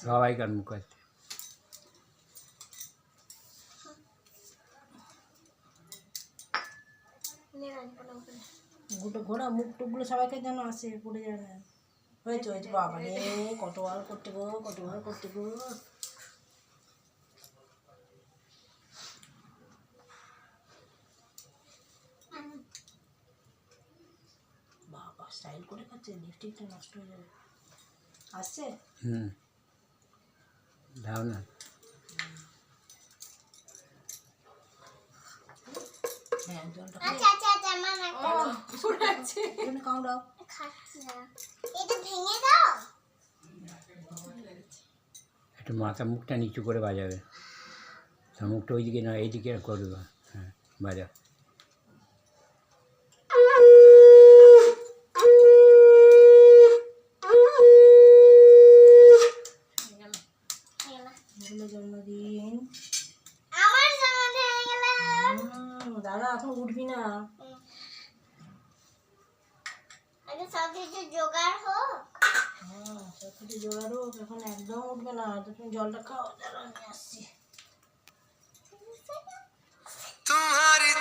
সবাইকার মুখ আছে গোটা ঘোড়া মুখ টুকগুলো সবাইকে যেন আসে পড়ে যায়। না হয়েছে হয়েছে বাবা রে, কতবার করতে গো, কতবার করতে গো। বাবা স্টাইল করে খাচ্ছে লিপস্টিকটা নষ্ট হয়ে যাবে। আসছে? হুম। দাও না আচ্ছা আচ্ছা আচ্ছা একটা এখানে কামড়াও। খাচ্ছি না। এটা ভেঙে দাও। একটু মাথা মুখটা নিচু করে বাজাবে। তা মুখটা ওইদিকে না এইদিকে করবে। হ্যাঁ বাজা। জন্মদিন আমার জন্মদিন হয়ে গেল দাঁড়া এখন উঠবি না। আগে সব কিছু জোগাড় হোক। হ্যাঁ সব কিছু এখন একদম উঠবে না। তুমি জলটা খাও দাঁড়া আসছি। তোমারই